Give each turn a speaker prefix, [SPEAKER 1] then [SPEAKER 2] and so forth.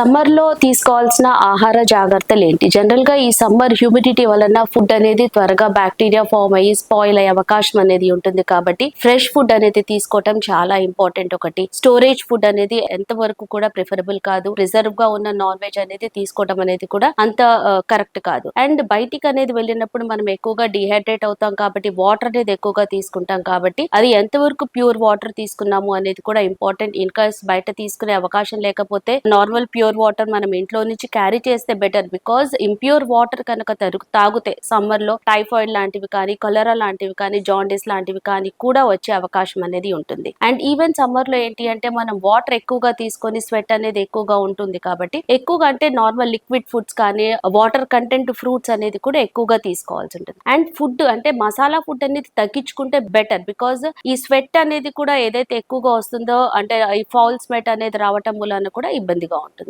[SPEAKER 1] సమ్మర్లో తీసుకోవాల్సిన ఆహార జాగ్రత్తలు ఏంటి జనరల్గా ఈ సమ్మర్ హ్యూమిడిటీ వలన ఫుడ్ అనేది త్వరగా బ్యాక్టీరియా ఫామ్ అయ్యి స్పాయిల్ అయ్యే అవకాశం అనేది ఉంటుంది కాబట్టి ఫ్రెష్ ఫుడ్ అనేది తీసుకోవటం చాలా ఇంపార్టెంట్ ఒకటి. స్టోరేజ్ ఫుడ్ అనేది ఎంత వరకు కూడా ప్రిఫరబుల్ కాదు. రిజర్వ్గా ఉన్న నాన్ వెజ్ అనేది తీసుకోవడం అనేది కూడా అంత కరెక్ట్ కాదు. అండ్ బయటికి అనేది వెళ్ళినప్పుడు మనం ఎక్కువగా డిహైడ్రేట్ అవుతాం కాబట్టి వాటర్ అనేది ఎక్కువగా తీసుకుంటాం కాబట్టి అది ఎంతవరకు ప్యూర్ వాటర్ తీసుకున్నాము అనేది కూడా ఇంపార్టెంట్. ఇన్కేస్ బయట తీసుకునే అవకాశం లేకపోతే నార్మల్ ప్యూర్ వాటర్ మనం ఇంట్లో నుంచి క్యారీ చేస్తే బెటర్ బికాజ్ ఇంప్యూర్ వాటర్ కనుక తరుగు తాగితే సమ్మర్లో టైఫాయిడ్ లాంటివి కానీ కలరా లాంటివి కానీ జాండీస్ లాంటివి కానీ కూడా వచ్చే అవకాశం అనేది ఉంటుంది. అండ్ ఈవెన్ సమ్మర్లో ఏంటి అంటే మనం వాటర్ ఎక్కువగా తీసుకొని స్వెట్ అనేది ఎక్కువగా ఉంటుంది కాబట్టి ఎక్కువగా అంటే నార్మల్ లిక్విడ్ ఫుడ్స్ కానీ వాటర్ కంటెంట్ ఫ్రూట్స్ అనేది కూడా ఎక్కువగా తీసుకోవాల్సి ఉంటుంది. అండ్ ఫుడ్ అంటే మసాలా ఫుడ్ అనేది తగ్గించుకుంటే బెటర్ బికాజ్ ఈ స్వెట్ అనేది కూడా ఏదైతే ఎక్కువగా వస్తుందో అంటే ఈ ఫాల్ స్వెట్ అనేది రావటం వలన కూడా ఇబ్బందిగా ఉంటుంది.